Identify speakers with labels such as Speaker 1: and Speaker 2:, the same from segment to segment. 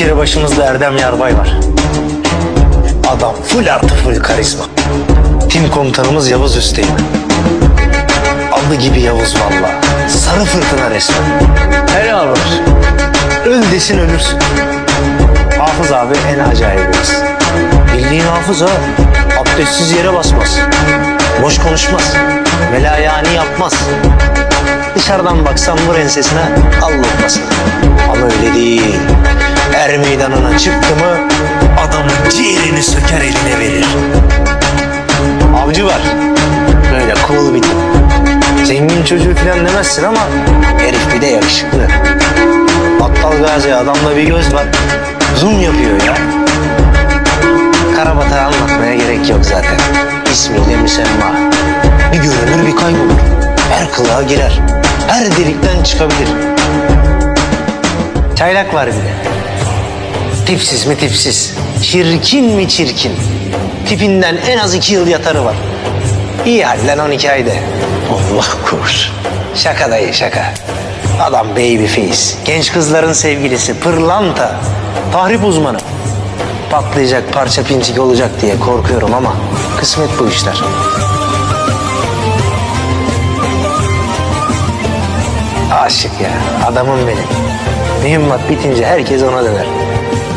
Speaker 1: Kere başımızda Erdem Yarbay var. Adam full artı full karizma. Tim komutanımız Yavuz Üsteğmen. Adı gibi Yavuz valla. Sarı fırtına resmen. Helal olsun. Öl desin ölürsün. Hafız abi en acayibimiz. Bildiğin hafız ha. Abdestsiz yere basmaz. Boş konuşmaz. Velayani yapmaz. Dışarıdan baksan vur ensesine al lokmasını. Ama öyle değil. Meydanına çıktı mı adamın ciğerini söker eline verir. Avcı var. Böyle cool bir tip. Zengin çocuğu falan demezsin ama herif bir de yakışıklı. Battal Gazi adamda bir göz var. Zoom yapıyor ya. Karabatayı anlatmaya gerek yok zaten. İsmiyle müsemma. Bir görünür bir kaybolur. Her kılığa girer. Her delikten çıkabilir. Çaylak var bir de. Tipsiz mi tipsiz. Çirkin mi çirkin. Tipinden en az iki yıl yatarı var. İyi halden 12 ayda. Allah korusun. Şaka dayı şaka. Adam baby face. Genç kızların sevgilisi pırlanta. Tahrip uzmanı. Patlayacak parça pinçik olacak diye korkuyorum ama kısmet bu işler. Aşık ya. Adamım benim. Mühimmat bitince herkes ona döner.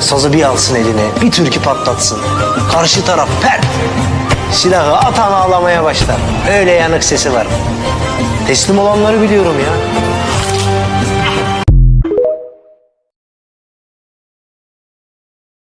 Speaker 1: Sazı bir alsın eline, bir türkü patlatsın. Karşı taraf pert. Silahı atan ağlamaya başlar. Öyle yanık sesi var. Teslim olanları biliyorum ya.